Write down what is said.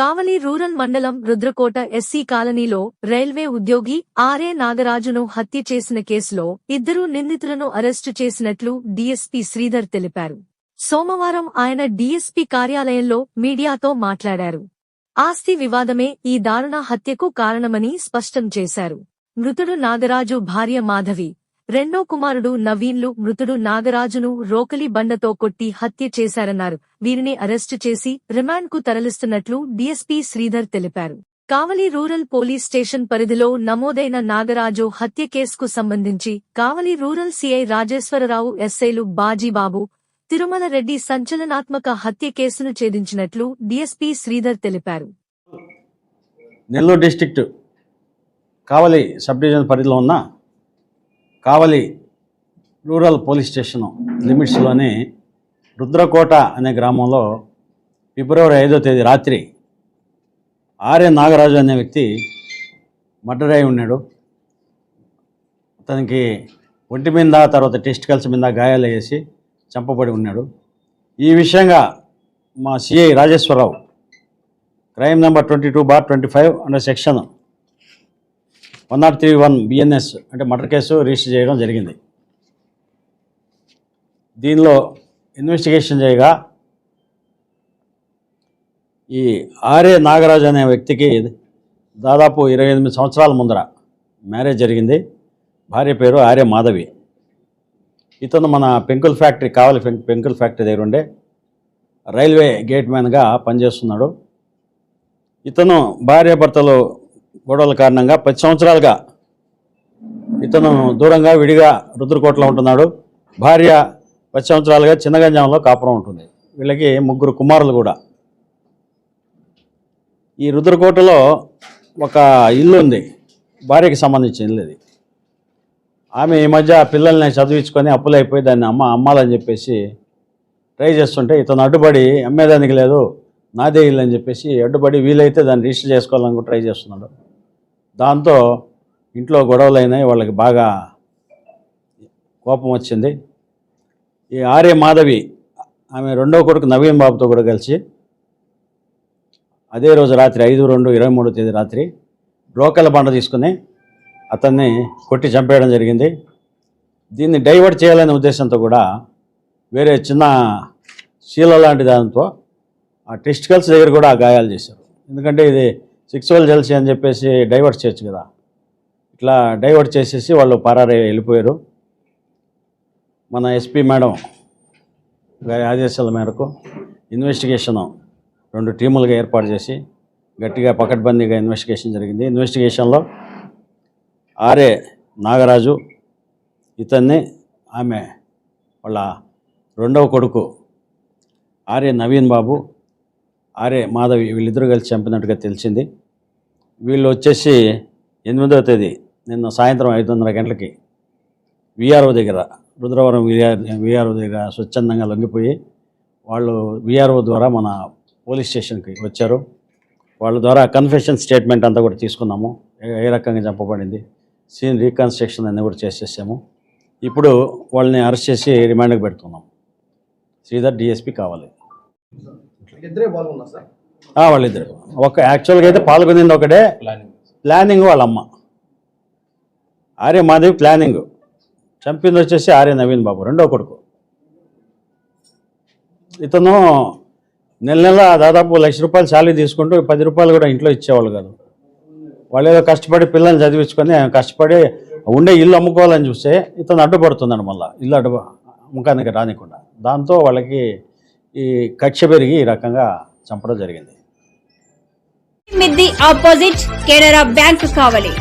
కావలి rural మండలం Rudrakota SC కాలనీలో railway ఉద్యోగి ఆర్ఏ నాగరాజును హత్య చేసిన కేసులో ఇద్దరు నిందితులను అరెస్టు చేసినట్లు డీఎస్పీ శ్రీధర్ తెలిపారు. సోమవారం ఆయన డీఎస్పీ కార్యాలయంలో మీడియాతో మాట్లాడారు. ఆస్తి వివాదమే ఈ దారుణ హత్యకు కారణమని స్పష్టం చేశారు. మృతుడు నాగరాజు భార్య మాధవి రెండో కుమారుడు నవీన్లు మృతుడు నాగరాజును రోకలి బండతో కొట్టి హత్య చేశారన్నారు. వీరిని అరెస్టు చేసి రిమాండ్కు తరలిస్తున్నట్లు డీఎస్పీ శ్రీధర్ తెలిపారు. కావలి రూరల్ పోలీస్ స్టేషన్ పరిధిలో నమోదైన నాగరాజు హత్య కేసుకు సంబంధించి కావలి రూరల్ సీఐ రాజేశ్వరరావు ఎస్ఐలు బాజీబాబు తిరుమల రెడ్డి సంచలనాత్మక హత్య కేసును ఛేదించినట్లు డీఎస్పీ శ్రీధర్ తెలిపారు. Nellore district Kavali sub division పరిధిలో ఉన్న కావలి రూరల్ పోలీస్ స్టేషన్ లిమిట్స్లోని రుద్రకోట అనే గ్రామంలో ఫిబ్రవరి ఐదో తేదీ రాత్రి ఆర్ఎ నాగరాజు అనే వ్యక్తి మర్డర్ అయి ఉన్నాడు. అతనికి ఒంటి మీద తర్వాత టెస్టికల్స్ మీద గాయాలు వేసి చంపబడి ఉన్నాడు. ఈ విషయంగా మా CI Rajeswara Rao crime number twenty two bar twenty five under section one not three one BNS అంటే మర్డర్ కేసు రిజిస్టర్ చేయడం జరిగింది. దీనిలో ఇన్వెస్టిగేషన్ చేయగా ఈ ఆర్ఏ నాగరాజ్ అనే వ్యక్తికి దాదాపు ఇరవై ఎనిమిది సంవత్సరాల ముందర మ్యారేజ్ జరిగింది. భార్య పేరు ఆర్య మాధవి. ఇతను మన పెంకుల్ ఫ్యాక్టరీ కావాలి పెం- పెంకుల్ ఫ్యాక్టరీ దగ్గర ఉండే రైల్వే గేట్ మ్యాన్గా పనిచేస్తున్నాడు. ఇతను భార్యాభర్తలు గొడవల కారణంగా పది సంవత్సరాలుగా ఇతను దూరంగా విడిగా రుద్రకోటలో ఉంటున్నాడు. భార్య పది సంవత్సరాలుగా చిన్నగంజాంలో కాపురం ఉంటుంది. వీళ్ళకి ముగ్గురు కుమారులు కూడా. ఈ రుద్రకోటలో ఒక ఇల్లు ఉంది. భార్యకి సంబంధించిన ఇల్లు ఇది. ఆమె ఈ మధ్య పిల్లల్ని చదివించుకొని అప్పులైపోయి దాన్ని అమ్మ అమ్మాలని చెప్పేసి ట్రై చేస్తుంటే ఇతను అడ్డుపడి అమ్మేదానికి లేదు. నాదే ఇల్లు అని చెప్పేసి అడ్డుపడి వీలైతే దాన్ని రిజిస్టర్ చేసుకోవాలని కూడా ట్రై చేస్తున్నాడు. దాంతో ఇంట్లో గొడవలు అయినాయి వాళ్ళకి బాగా కోపం వచ్చింది. ఈ ఆర్య మాధవి ఆమె రెండో కొడుకు నవీన్ బాబుతో కూడా కలిసి అదే రోజు రాత్రి ఐదు రెండు ఇరవై మూడో తేదీ రాత్రి లోకల్ బండ తీసుకుని అతన్ని కొట్టి చంపేయడం జరిగింది. దీన్ని డైవర్ట్ చేయాలనే ఉద్దేశంతో కూడా వేరే చిన్న శీల లాంటి దాంతో ఆ టెస్టికల్స్ దగ్గర కూడా గాయాలు చేశారు. ఎందుకంటే ఇది సిక్సువల్ జెల్సీ అని చెప్పేసి డైవర్ట్ చేయొచ్చు కదా. ఇట్లా డైవర్ట్ చేసేసి వాళ్ళు పరారై వెళ్ళిపోయారు. మన ఎస్పీ మేడం గారి ఆదేశాల మేరకు ఇన్వెస్టిగేషన్ రెండు టీములుగా ఏర్పాటు చేసి గట్టిగా పకడ్బందీగా ఇన్వెస్టిగేషన్ జరిగింది. ఇన్వెస్టిగేషన్లో ఆర్ఏ నాగరాజు ఇతన్ని ఆమె వాళ్ళ రెండవ కొడుకు ఆర్ఏ నవీన్ బాబు ఆర్ఏ మాధవి వీళ్ళిద్దరూ కలిసి చంపినట్టుగా తెలిసింది. వీళ్ళు వచ్చేసి ఎనిమిదవ తేదీ నిన్న సాయంత్రం ఐదున్నర గంటలకి విఆర్ఓ దగ్గర రుద్రవరం విఆర్ విఆర్ఓ దగ్గర స్వచ్ఛందంగా లొంగిపోయి వాళ్ళు విఆర్ఓ ద్వారా మన పోలీస్ స్టేషన్కి వచ్చారు. వాళ్ళ ద్వారా కన్ఫెషన్ స్టేట్మెంట్ అంతా కూడా తీసుకున్నాము. ఏ- రకంగా చంపబడింది సీన్ రీకన్స్ట్రక్షన్ అన్నీ కూడా చేసేసాము. ఇప్పుడు వాళ్ళని అరెస్ట్ చేసి రిమాండ్కి పెడుతున్నాం. శ్రీధర్ డిఎస్పి కావాలి. ఇద్దరే పాల్గొన్నారు సార్. ఆ, వాళ్ళిద్దరు. ఒక యాక్చువల్గా అయితే పాల్గొనింది ఒకటే ప్లానింగ్ వాళ్ళ అమ్మ ఆర్య మాధవి ప్లానింగ్ చంపింది వచ్చేసి ఆర్య నవీన్ బాబు రెండో కొడుకు. ఇతను నెల నెల దాదాపు లక్ష రూపాయలు శాలరీ తీసుకుంటూ పది రూపాయలు కూడా ఇంట్లో ఇచ్చేవాళ్ళు కాదు. వాళ్ళు ఏదో కష్టపడి పిల్లల్ని చదివించుకొని కష్టపడి ఉండే ఇల్లు అమ్ముకోవాలని చూస్తే ఇతను అడ్డుపడుతున్నాడు మళ్ళీ. ఇల్లు అడ్డు అమ్మకానికి రానికుండా. దాంతో వాళ్ళకి ఈ కక్ష పెరిగి ఈ రకంగా చంపడం జరిగింది. మిద్ది ఆపోజిట్ కెనరా బ్యాంక్ కావాలి.